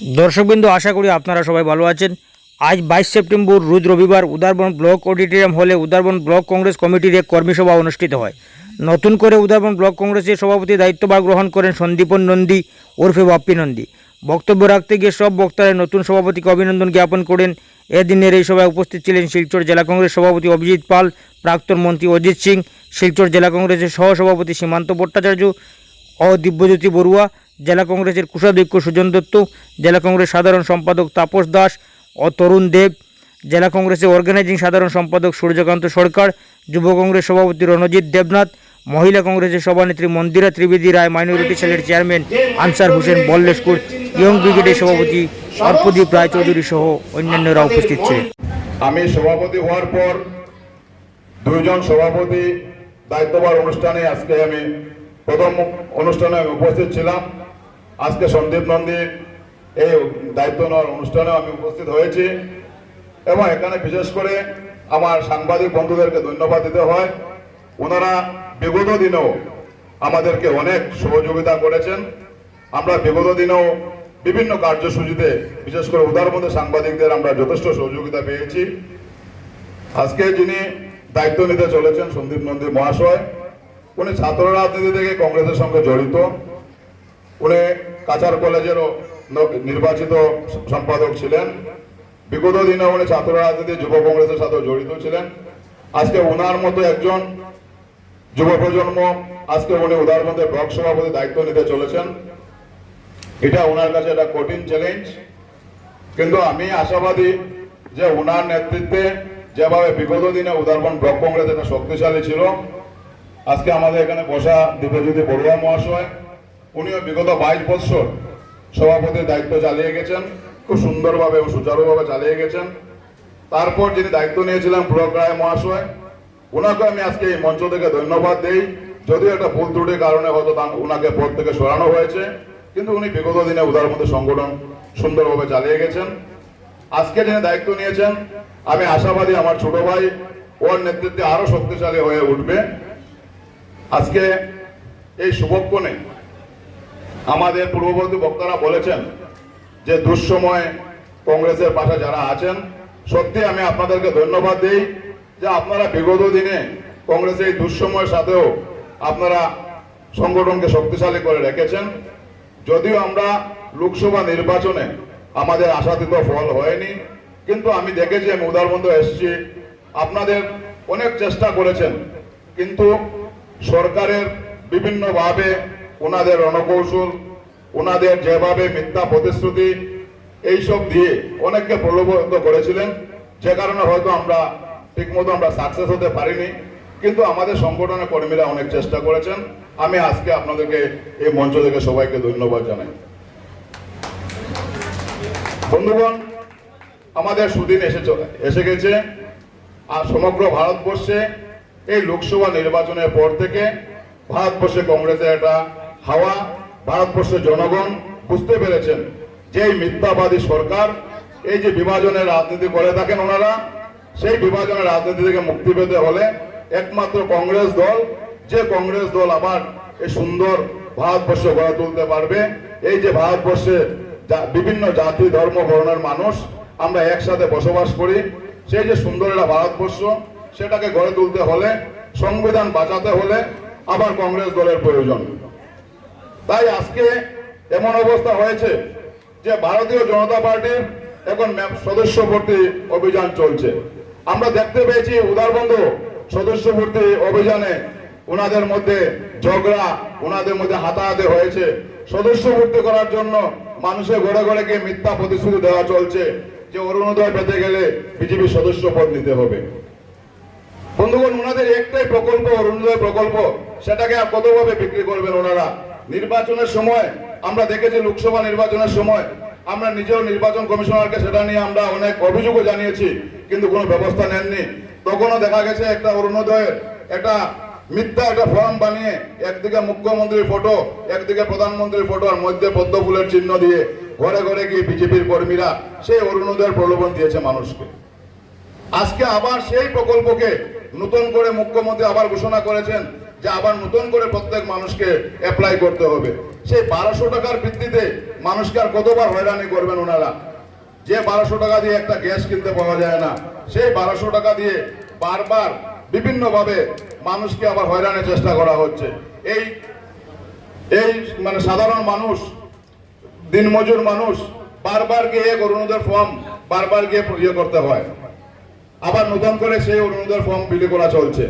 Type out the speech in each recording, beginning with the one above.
দর্শকবৃন্দ, আশা করি আপনারা সবাই ভালো আছেন। আজ বাইশ সেপ্টেম্বর, রোজ রবিবার উদারবন ব্লক অডিটোরিয়াম হলে উদারবন ব্লক কংগ্রেস কমিটির এক কর্মীসভা অনুষ্ঠিত হয়। নতুন করে উদারবন ব্লক কংগ্রেসের সভাপতি দায়িত্বভার গ্রহণ করেন সন্দীপন নন্দী, ওরফে বাপ্পি নন্দী। বক্তব্য রাখতে গিয়ে সব বক্তারা নতুন সভাপতিকে অভিনন্দন জ্ঞাপন করেন। এদিনের এই সভায় উপস্থিত ছিলেন শিলচর জেলা কংগ্রেস সভাপতি অভিজিৎ পাল, প্রাক্তন মন্ত্রী অজিত সিং, শিলচর জেলা কংগ্রেসের সহসভাপতি সীমান্ত ভট্টাচার্য ও দিব্যজ্যোতি বড়ুয়া জেলা কংগ্রেসের কুষাধ্যক্ষ সুজন দত্ত, জেলা কংগ্রেস সাধারণ সম্পাদক তাপস দাস ও তরুণ দেব, জেলা কংগ্রেসের অর্গানাইজিং সাধারণ সম্পাদক সূর্যকান্ত সরকার, যুব কংগ্রেস সভাপতি রণজিৎ দেবনাথ, মহিলা কংগ্রেসের সভানেত্রী মন্দিরা ত্রিবেদী রায় মাইনরিটি সেলের চেয়ারম্যান আনসার হোসেন বল্লেশপুর ইয়ং ব্রিগেডের সভাপতি অর্পদীপ রায়চৌধুরী সহ অন্যান্যরা উপস্থিত ছিলেন। আমি সভাপতি হওয়ার পর দুইজন সভাপতি দায়িত্বভার অনুষ্ঠানে আজকে আমি প্রথম অনুষ্ঠানে উপস্থিত ছিলাম। আজকে সন্দীপ নন্দী এই দায়িত্ব নেওয়ার অনুষ্ঠানে আমি উপস্থিত হয়েছি এবং এখানে বিশেষ করে আমার সাংবাদিক বন্ধুদেরকে ধন্যবাদ দিতে হয়। ওনারা বিগত দিনেও আমাদেরকে অনেক সহযোগিতা করেছেন। আমরা বিগত দিনেও বিভিন্ন কার্যসূচিতে, বিশেষ করে উদারমধ্যে সাংবাদিকদের আমরা যথেষ্ট সহযোগিতা পেয়েছি। আজকে যিনি দায়িত্ব নিতে চলেছেন সন্দীপ নন্দী মহাশয়, উনি ছাত্র রাজনীতি থেকে কংগ্রেসের সঙ্গে জড়িত। উনি কাছার কলেজেরও নির্বাচিত সম্পাদক ছিলেন। বিগত দিনে উনি ছাত্র রাজনীতি, যুব কংগ্রেসের সাথে জড়িত ছিলেন। আজকে ওনার মতো একজন যুব প্রজন্ম আজকে উনি উদারবন্ধে ব্লক সভাপতি দায়িত্ব নিতে চলেছেন। এটা ওনার কাছে একটা কঠিন চ্যালেঞ্জ কিন্তু আমি আশাবাদী যে ওনার নেতৃত্বে যেভাবে বিগত দিনে উদারবন ব্লক কংগ্রেস একটা শক্তিশালী ছিল, আজকে আমাদের এখানে বসা দিব্যজ্যোতি বড়ুয়া মহাশয় উনিও বিগত বাইশ বছর সভাপতির দায়িত্ব চালিয়ে গেছেন, খুব সুন্দরভাবে এবং সুচারুভাবে চালিয়ে গেছেন। তারপর যিনি দায়িত্ব নিয়েছিলেন পুলক রায় মহাশয় ওনাকে আমি আজকে এই মঞ্চ থেকে ধন্যবাদ দেই। যদিও একটা ভুল ত্রুটির কারণে হয়তো ওনাকে পদ থেকে সরানো হয়েছে, কিন্তু উনি বিগত দিনে উদার মধ্যে সংগঠন সুন্দরভাবে চালিয়ে গেছেন। আজকে যিনি দায়িত্ব নিয়েছেন, আমি আশাবাদী আমার ছোট ভাই, ওর নেতৃত্বে আরও শক্তিশালী হয়ে উঠবে। আজকে এই শুভক্ষণে আমাদের পূর্ববর্তী বক্তারা বলেছেন যে দুঃসময় কংগ্রেসের পাশে যারা আছেন, সত্যি আমি আপনাদেরকে ধন্যবাদ দিই যে আপনারা বিগত দিনে কংগ্রেসের এই দুঃসময়ের সাথেও আপনারা সংগঠনকে শক্তিশালী করে রেখেছেন। যদিও আমরা লোকসভা নির্বাচনে আমাদের আশাতীত ফল হয়নি, কিন্তু আমি দেখেছি, আমি উদারবন্ধ এসেছি। আপনাদের অনেক চেষ্টা করেছেন, কিন্তু সরকারের বিভিন্নভাবে ওনাদের রণকৌশল, ওনাদের যেভাবে মিথ্যা প্রতিশ্রুতি, এইসব দিয়ে অনেককে প্রলোভিত করেছিলেন। যে কারণে হয়তো আমরা ঠিকমতো আমরা সাকসেস হতে পারিনি। কিন্তু আমাদের সংগঠনের কর্মীরা অনেক চেষ্টা করেছেন। আমি আজকে আপনাদেরকে এই মঞ্চ থেকে সবাইকে ধন্যবাদ জানাই। বন্ধুগণ, আমাদের সুদিন এসে এসে গেছে। আর সমগ্র ভারতবর্ষে এই লোকসভা নির্বাচনের পর থেকে ভারতবর্ষে কংগ্রেসের একটা হাওয়া ভারতবর্ষের জনগণ বুঝতে পেরেছেন যে এই মিথ্যাবাদী সরকার, এই যে বিভাজনের রাজনীতি করে থাকেন ওনারা, সেই বিভাজনের রাজনীতি থেকে মুক্তি পেতে হলে একমাত্র কংগ্রেস দল, যে কংগ্রেস দল আবার এই সুন্দর ভারতবর্ষ গড়ে তুলতে পারবে, এই যে ভারতবর্ষে বিভিন্ন জাতি, ধর্ম, বর্ণের মানুষ আমরা একসাথে বসবাস করি, সেই যে সুন্দর একটা ভারতবর্ষ, সেটাকে গড়ে তুলতে হলে, সংবিধান বাঁচাতে হলে আবার কংগ্রেস দলের প্রয়োজন। তাই আজকে এমন অবস্থা হয়েছে যে ভারতীয় জনতা পার্টির এখন সদস্য ভর্তি অভিযান চলছে। আমরা দেখতে পেয়েছি উদারবন্ধ সদস্য ভর্তি অভিযানে ওনাদের মধ্যে ঝগড়া ওনাদের মধ্যে হাতাহাতি হয়েছে। সদস্য ভর্তি করার জন্য মানুষের ঘরে ঘরে গিয়ে মিথ্যা প্রতিশ্রুতি দেওয়া চলছে যে অরুণোদয় পেতে গেলে বিজেপি সদস্য পদ নিতে হবে। বন্ধুগণ ওনাদের একটাই প্রকল্প, অরুণোদয় প্রকল্প, সেটাকে আর কতভাবে বিক্রি করবেন ওনারা? নির্বাচনের সময়, আমরা দেখেছি লোকসভা নির্বাচনের সময়, আমরা নিজেও নির্বাচন কমিশনারকে সেটা নিয়ে আমরা অনেক অভিযোগও জানিয়েছি, কিন্তু কোনো ব্যবস্থা নেননি। তখনও দেখা গেছে একটা অরুণোদয়ের, একটা মিথ্যা একটা ফর্ম বানিয়ে একদিকে মুখ্যমন্ত্রীর ফটো, একদিকে প্রধানমন্ত্রীর ফটো আর মধ্যে পদ্ম ফুলের চিহ্ন দিয়ে ঘরে ঘরে গিয়ে বিজেপির কর্মীরা সেই অরুণোদয়ের প্রলোভন দিয়েছে মানুষকে। আজকে আবার সেই প্রকল্পকে নতুন করে মুখ্যমন্ত্রী আবার ঘোষণা করেছেন যে আবার নতুন করে প্রত্যেক মানুষকে অ্যাপ্লাই করতে হবে। সেই বারোশো টাকার ভিত্তিতে মানুষকে আর কতবার হয়রানি করবেন ওনারা? যে বারোশো টাকা দিয়ে একটা গ্যাস কিনতে পাওয়া যায় না, সেই বারোশো টাকা দিয়ে বারবার বিভিন্নভাবে মানুষকে আবার হয়রানির চেষ্টা করা হচ্ছে। এই এই মানে সাধারণ মানুষ, দিনমজুর মানুষ বারবার গিয়ে অরুণোদয় ফর্ম বারবার গিয়ে ইয়ে করতে হয়। আবার নতুন করে সেই অরুণোদয় ফর্ম বিলি করা চলছে।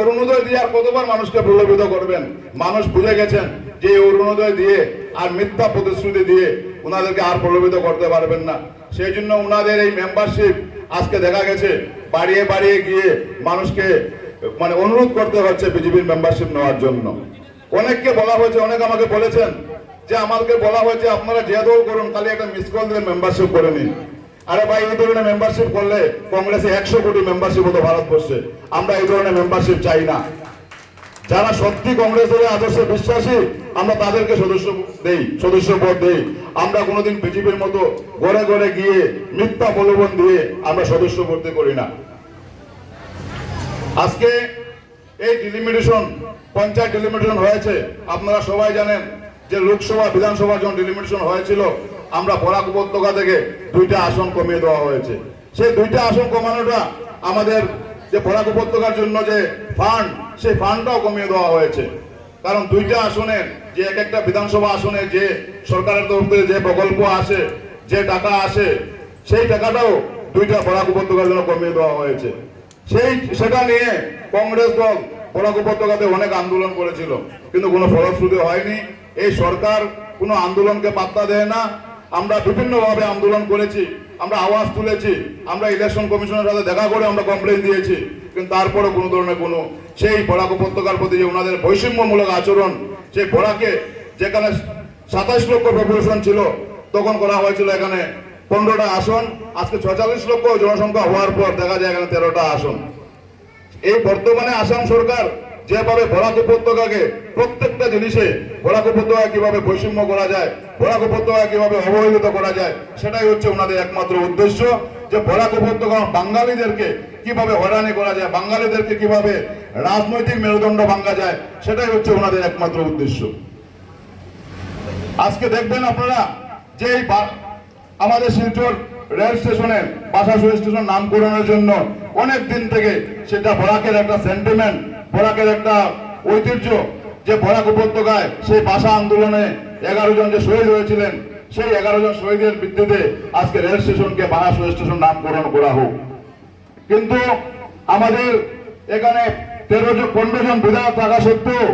অরুণোদয় দিয়ে আর কতবার মানুষকে প্রলোভিত করবেন? মানুষ বুঝে গেছেন যে অরুণোদয় দিয়ে আর মিথ্যা প্রতিশ্রুতি দিয়ে ওনাদেরকে আর প্রলোভিত করতে পারবেন না। সেই জন্য ওনাদের এই মেম্বারশিপ আজকে দেখা গেছে, বাড়িয়ে বাড়িয়ে গিয়ে মানুষকে মানে অনুরোধ করতে হচ্ছে বিজেপির মেম্বারশিপ নেওয়ার জন্য। অনেককে বলা হয়েছে, অনেক আমাকে বলেছেন যে আমাকে বলা হয়েছে, আপনারা যে দৌড় করুন, খালি একটা মিস কল দিয়ে মেম্বারশিপ করে নিন। আরে ভাই, এই ধরনের মেম্বারশিপ করলে কংগ্রেসে একশো কোটি মেম্বারশিপ হতো ভারতবর্ষে। আমরা এই ধরনের মেম্বারশিপ চাই না। যারা সত্যি কংগ্রেসের আদর্শে বিশ্বাসী, আমরা তাদেরকে সদস্য দেই, সদস্য পদ দেই। আমরা কোনোদিন বিজেপির মতো ঘরে ঘরে গিয়ে মিথ্যা প্রলোভন দিয়ে আমরা সদস্য ভর্তি করি না। আজকে এই ডিলিমিটেশন পঞ্চায়েত ডিলিমিটেশন হয়েছে। আপনারা সবাই জানেন যে লোকসভা, বিধানসভার যখন ডিলিমিটেশন হয়েছিল আমরা বরাক উপত্যকা থেকে দুইটা আসন কমিয়ে দেওয়া হয়েছে। সেই দুইটা আসন কমানোটা আমাদের যে বরাক উপত্যকার জন্য যে ফান্ড সেই ফান্ডটাও কমিয়ে দেওয়া হয়েছে। কারণ দুইটা আসনের যে এক একটা বিধানসভা আসনে যে সরকারের তরফ থেকে যে প্রকল্প আসে, যে টাকা আসে, সেই টাকাটাও দুইটা বরাক উপত্যকার জন্য কমিয়ে দেওয়া হয়েছে। সেই, সেটা নিয়ে কংগ্রেস দল বরাক উপত্যকাতে অনেক আন্দোলন করেছিল। কিন্তু কোনো ফলশ্রুতি হয়নি। এই সরকার কোনো আন্দোলনকে পাত্তা দেয় না। আমরা বিভিন্নভাবে আন্দোলন করেছি, আমরা আওয়াজ তুলেছি, আমরা ইলেকশন কমিশনের সাথে দেখা করে আমরা কমপ্লেন দিয়েছি, কিন্তু তারপরে কোনো ধরনের কোনো সেই বরাক উপত্যকার প্রতি যে ওনাদের বৈষম্যমূলক আচরণ, সেই বরাকে যেখানে সাতাশ লক্ষ পপুলেশন ছিল, তখন করা হয়েছিল এখানে পনেরোটা আসন, আজকে ছয়চল্লিশ লক্ষ জনসংখ্যা হওয়ার পর দেখা যায় এখানে তেরোটা আসন। এই বর্তমানে আসাম সরকার যেভাবে বরাক উপত্যকাকে প্রত্যেকটা জিনিসে, বরাক উপত্যকা কীভাবে বৈষম্য করা যায় বরাক উপত্যকা কীভাবে অবহেলিত করা যায়, সেটাই হচ্ছে ওনাদের একমাত্র উদ্দেশ্য, যে বরাক উপত্যকা বাঙালিদেরকে কীভাবে হয়রানি করা যায়, বাঙালিদেরকে কীভাবে রাজনৈতিক মেরুদণ্ড ভাঙ্গা যায়, সেটাই হচ্ছে ওনাদের একমাত্র উদ্দেশ্য। আজকে দেখবেন আপনারা যে আমাদের শিলচর রেল স্টেশনের বাসাসুর স্টেশন নামকরণের জন্য অনেক দিন থেকে সেটা বরাকের একটা সেন্টিমেন্ট বরাকের একটা ঐতিহ্য, যে বরাক উপত্যকায় সেই ভাষা আন্দোলনে এগারো জন যে শহীদ হয়েছিলেন, সেই এগারো জন শহীদের ভিত্তিতে আজকে রেল স্টেশনকে বাসাসুর স্টেশন নামকরণ করা হোক। কিন্তু আমাদের এখানে তেরো জন, পনেরো জন বিধায়ক থাকা সত্ত্বেও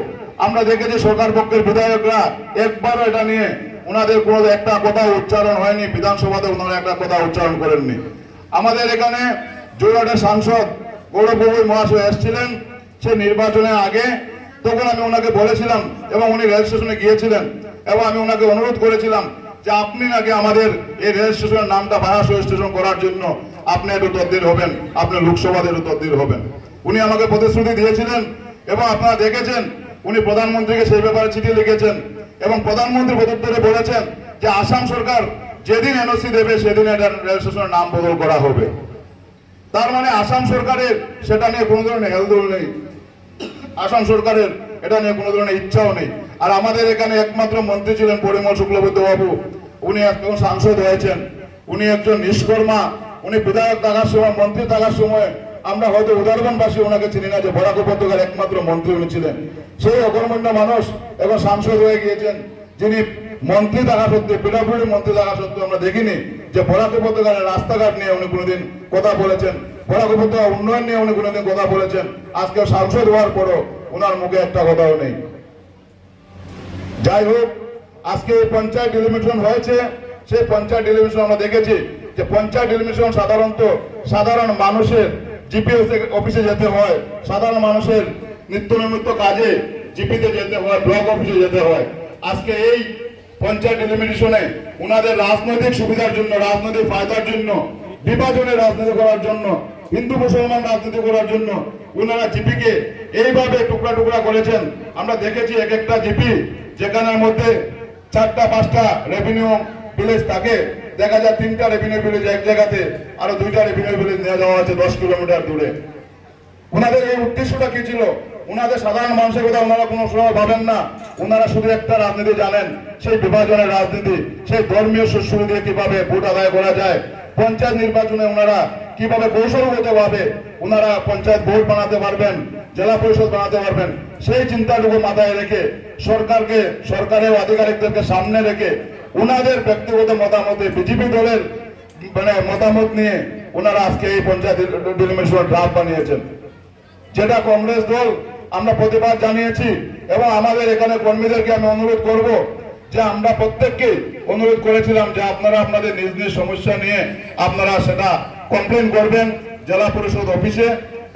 আমরা দেখেছি সরকার পক্ষের বিধায়করা একবারও এটা নিয়ে ওনাদের কোনো একটা কথা উচ্চারণ হয়নি, বিধানসভাতে ওনারা একটা কথা উচ্চারণ করেননি। আমাদের এখানে জোরহাটের সাংসদ গৌরব গগৈ মহাশয় এসেছিলেন, সে নির্বাচনের আগে, তখন আমি ওনাকে বলেছিলাম এবং উনি রেল স্টেশনে গিয়েছিলেন। এবং আমি ওনাকে অনুরোধ করেছিলাম যে আপনি নাকি আমাদের এই রেল স্টেশনের নামটা বারাসর স্টেশন করার জন্য আপনি একটু তদ্দির হবেন, আপনি লোকসভাতে একটু তদ্দির হবেন। উনি আমাকে প্রতিশ্রুতি দিয়েছিলেন এবং আপনারা দেখেছেন, উনি প্রধানমন্ত্রীকে সেই ব্যাপারে চিঠি লিখেছেন এবং প্রধানমন্ত্রী প্রত্যুত্তরে বলেছেন যে আসাম সরকার যেদিন এনওসি দেবে, সেদিন এটা রেল স্টেশনের নাম বদল করা হবে। তার মানে আসাম সরকারের সেটা নিয়ে কোনো ধরনের হেলদোল নেই। আসাম সরকারের এটা নিয়ে কোনো ধরনের ইচ্ছাও নেই। আর আমাদের এখানে একমাত্র মন্ত্রী ছিলেন পরিমল শুক্লবৈদ্য বাবু। উনি একজন সাংসদ হয়েছেন। উনি একজন নিষ্কর্মা। উনি বিধায়ক থাকার সময়, মন্ত্রী থাকার সময় আমরা হয়তো উদারবনবাসী ওনাকে চিনি না যে বরাক উপত্যকার একমাত্র মন্ত্রী উনি ছিলেন। সেই অকর্মণ্য মানুষ এখন সাংসদ হয়ে গিয়েছেন, যিনি মন্ত্রী থাকা সত্ত্বে পিডাব্লিউডি মন্ত্রী থাকা সত্ত্বেও আমরা দেখিনি যে বরাক উপত্যকার রাস্তাঘাট নিয়ে উনি কোনোদিন কথা বলেছেন। বরাক উপত্যকা উন্নয়ন নিয়ে উনি কোনোদিন কথা বলেছেন। আজকে সাংসদ হওয়ার পরও ওনার মুখে একটা কথাও নেই। যাই হোক, আজকে পঞ্চায়েত ডিলিমিটেশন হয়েছে। সেই পঞ্চায়েত ডিলিমিটেশন আমরা দেখেছি যে পঞ্চায়েত ডিলিমিটেশন সাধারণত সাধারণ মানুষের জিপিএস অফিসে যেতে হয়। সাধারণ মানুষের নিত্য নৈমিত্য কাজে জিপিতে যেতে হয় ব্লক অফিসে যেতে হয়। আজকে এই পঞ্চায়েত ডিলিমিটেশনে ওনাদের রাজনৈতিক সুবিধার জন্য, রাজনৈতিক ফায়দার জন্য, বিভাজনের রাজনীতি করার জন্য, হিন্দু মুসলমান রাজনীতি করার জন্য ওনারা জিপিকে এইভাবে টুকরা টুকরা করেছেন। আমরা দেখেছি এক একটা জিপি যেখানের মধ্যে চারটা, পাঁচটা রেভিনিউ ভিলেজ থাকে, দেখা যায় তিনটা রেভিনিউ ভিলেজ এক জায়গাতে, আরও দুইটা রেভিনিউ ভিলেজ নিয়ে যাওয়া হচ্ছে দশ কিলোমিটার দূরে। ওনাদের এই উদ্দেশ্যটা কি ছিল? ওনাদের সাধারণ মানুষের কথা ওনারা কোনো সময় ভাবেন না। ওনারা শুধু একটা রাজনীতি জানেন, সেই বিভাজনের রাজনীতি, সেই ধর্মীয় সুশ্রু দিয়ে কীভাবে ভোট আদায় করা যায়, পঞ্চায়েত নির্বাচনে ওনারা কীভাবে কৌশলগত ভাবে ওনারা পঞ্চায়েত ভোট বানাতে পারবেন জেলা পরিষদ বানাতে পারবেন। সেই চিন্তাটুকু মাথায় রেখে সরকারকে, সরকারের আধিকারিকদেরকে সামনে রেখে ওনাদের ব্যক্তিগত মতামতে, বিজেপি দলের মানে মতামত নিয়ে ওনারা আজকে এই পঞ্চায়েত ডিলিমিনেশন ড্রাফট বানিয়েছেন। যেটা কংগ্রেস দল, আমরা প্রতিবাদ জানিয়েছি এবং আমাদের এখানে কর্মীদেরকে আমি অনুরোধ করব যে আমরা প্রত্যেককে অনুরোধ করেছিলাম যে আপনারা আপনাদের নিজ নিজ সমস্যা নিয়ে আপনারা সেটা কমপ্লেন করবেন জেলা পরিষদ অফিসে।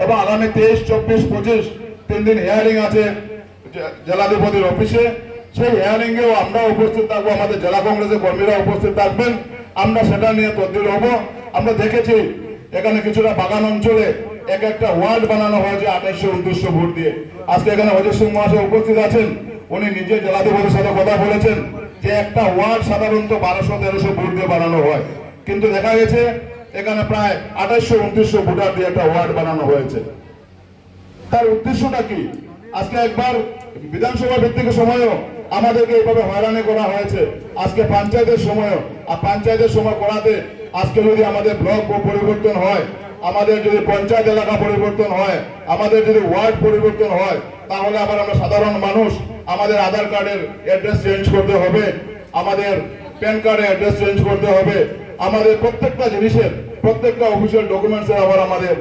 এবং আগামী তেইশ, চব্বিশ, পঁচিশ তিন দিন হিয়ারিং আছে জেলাধিপতির অফিসে সেই হিয়ারিং এও আমরা উপস্থিত থাকব, আমাদের জেলা কংগ্রেসের কর্মীরা উপস্থিত থাকবেন। আমরা সেটা নিয়ে তদ্বির হব। আমরা দেখেছি, এখানে কিছুটা বাগান অঞ্চলে এক একটা ওয়ার্ড বানানো হয়েছে আঠাইশো উনত্রিশশো ভোট দিয়ে। আজকে এখানে অজয় সিং মহাশয় উপস্থিত আছেন। উনি নিজে জেলাধিপতির সাথে কথা বলেছেন যে একটা ওয়ার্ড সাধারণত বারোশো, তেরোশো ভোট দিয়ে বানানো হয়। কিন্তু দেখা গেছে এখানে প্রায় আঠাইশো উনত্রিশশো ভোটার দিয়ে একটা ওয়ার্ড বানানো হয়েছে। তার উদ্দেশ্যটা কি? আজকে একবার বিধানসভা ভিত্তিক সময়ও আমাদেরকে এইভাবে হয়রানি করা হয়েছে। আজকে পঞ্চায়েতের সময়ও। আর পঞ্চায়েতের সময় করাতে আজকে যদি আমাদের ব্লক পরিবর্তন হয়, আমাদের যদি পঞ্চায়েত এলাকা পরিবর্তন হয়, আমাদের যদি ওয়ার্ড পরিবর্তন হয়, তাহলে আবার আমরা সাধারণ মানুষ, আমাদের আধার কার্ডের অ্যাড্রেস চেঞ্জ করতে হবে, আমাদের প্যান কার্ডের অ্যাড্রেস চেঞ্জ করতে হবে আমাদের প্রত্যেকটা জিনিসের, প্রত্যেকটা অফিসিয়াল ডকুমেন্টসের আবার আমাদের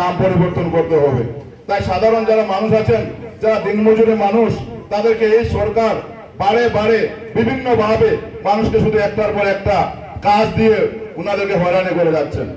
নাম পরিবর্তন করতে হবে। তাই সাধারণ যারা মানুষ আছেন, যারা দিনমজুরি মানুষ, তাদেরকে এই সরকার বারে বারে বিভিন্নভাবে মানুষকে শুধু একটার পর একটা কাজ দিয়ে ওনাদেরকে হয়রানি করে যাচ্ছেন।